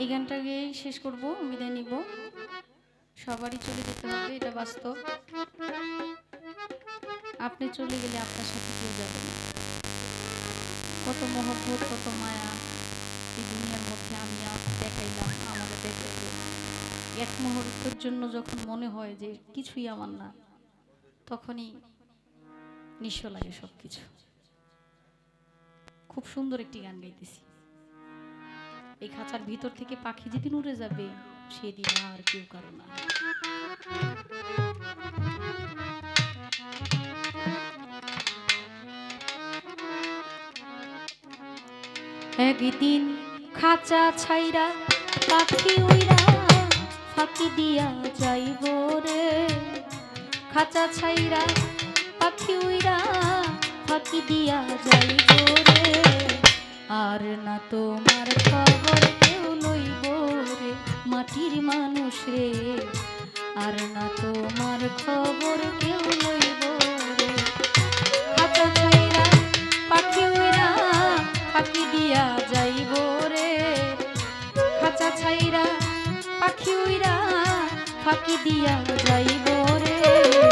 এই গানটা গানটাকেই শেষ করব, বিদায় নিব। সবারই চলে যেতে হবে, এটা বাস্তব। আপনি চলে গেলে আপনার সাথে কেউ যাবে না। কত মহব্বত, কত মায়া, এই দুনিয়ার মধ্যে আমি দেখাইলাম, আমাদের দেখাইল। এক মুহূর্তের জন্য যখন মনে হয় যে কিছুই আমার না, তখনই নিঃস্ব লাগে সব কিছু খুব সুন্দর একটি গান গাইতেছি। এই খাঁচার ভিতর থেকে পাখি যেদিন উড়ে যাবে, সেদিন আর কেউ কারও না। একদিন খাঁচা ছাইরা পাখি উইরা ফাঁকি দিয়া যাইব রে। খাঁচা ছাইরা পাখি উইরা ফাঁকি দিয়া যাইব রে। আর না তোমার খবর কেউ লইব রে মাটির মানুষ আর না তোমার খবর কেউ লইব রে। খাঁচা ছাইরা পাখি উইরা, ফাঁকি দিয়া যাইব রে। খাঁচা ছাইরা, পাখি উইরা, ফাঁকি দিয়া যাইব রে।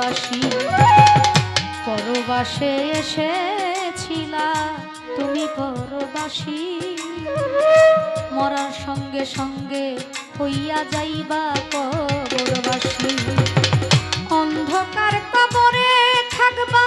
কবরবাসী পরবাসে এসেছিলা, তুমি পরবাসী। মরার সঙ্গে সঙ্গে হইয়া যাইবা কবরবাসী অন্ধকার কবরে থাকবা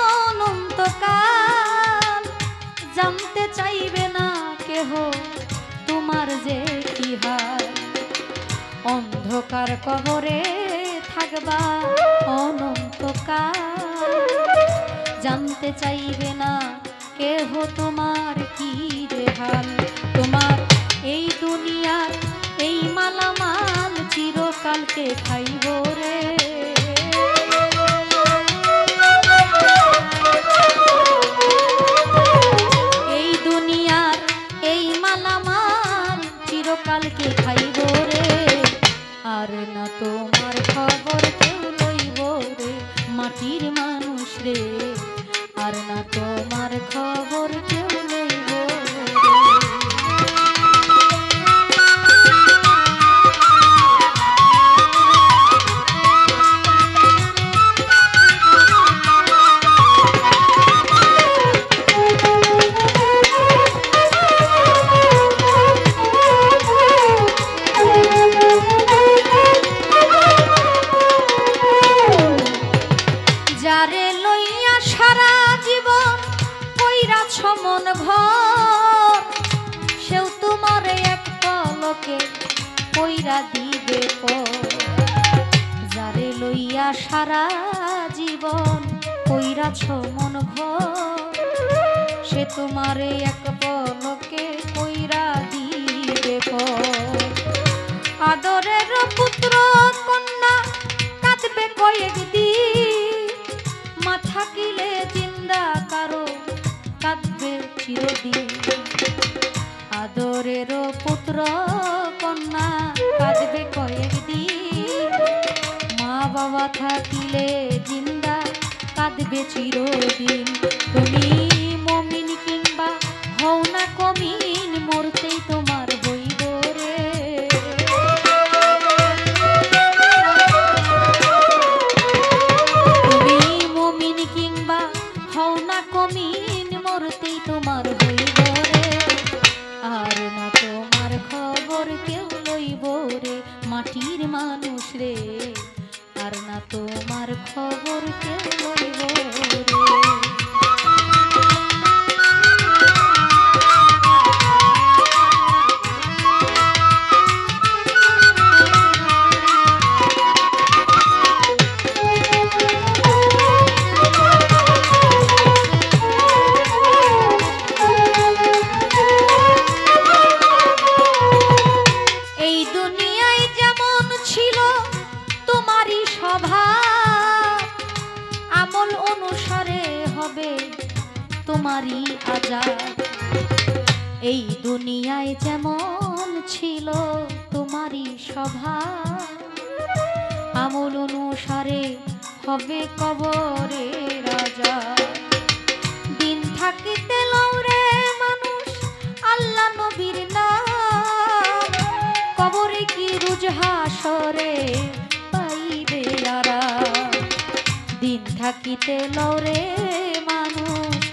অনন্তকাল। জানতে চাইবে না কেহ তোমার যে কি হাল। অন্ধকার কবরে চাইবে না। কেহ তোমার কি যে হাল? তোমার এই দুনিয়ার এই মালামাল চিরকালকে খাইব রে। এই দুনিয়ার এই মালামাল চিরকালকে খাইব রে। আর না তোমার খবর কেউ লইব রে। মাটির মানুষ রে। আর না তোমার খবর কেউ লইব ভর সেও তোমার এক পলকে কইরা দিবে যারে লইয়া সারা জীবন কইরাছ মন ঘর, সে তোমারে এক পলকে কাঁদবে চিরদিন আদরের পুত্র কন্যা কাঁদবে কয়েকদিন। মা বাবা থাকিলে জিন্দা কাঁদবে চিরদিন। তুমি আর তোমারই আজাদ। এই দুনিয়ায় যেমন ছিল তোমারই সভা আমল অনুসারে হবে কবরে রাজা। দিন থাকিতে লৌরে মানুষ, আল্লাহ নবীর নাম। কবরে কি রুজহাসরে পাইবে আরাম দিন থাকিতে লৌরে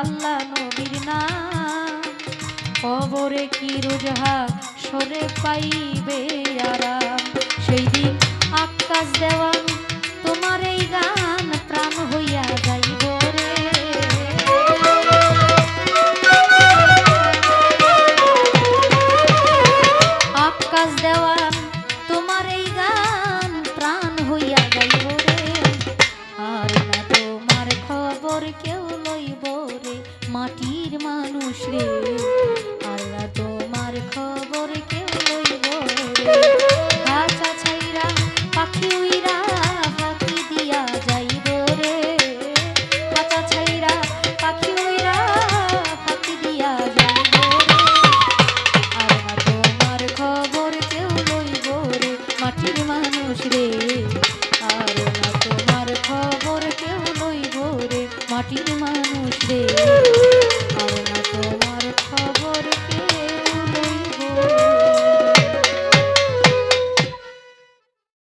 আল্লাহ নবীর নাম। কবরে কি রুজহা সরে পাইবে আরাম সেই দিন আকাশ দেওয়ান, তোমার এই গান প্রাণ হইয়া যাইব আকাশ দেওয়ান, তোমার এই গান প্রাণ হইয়া যাইব রে। আর না তোমার খবর কেউ মাটির মানুষ রে।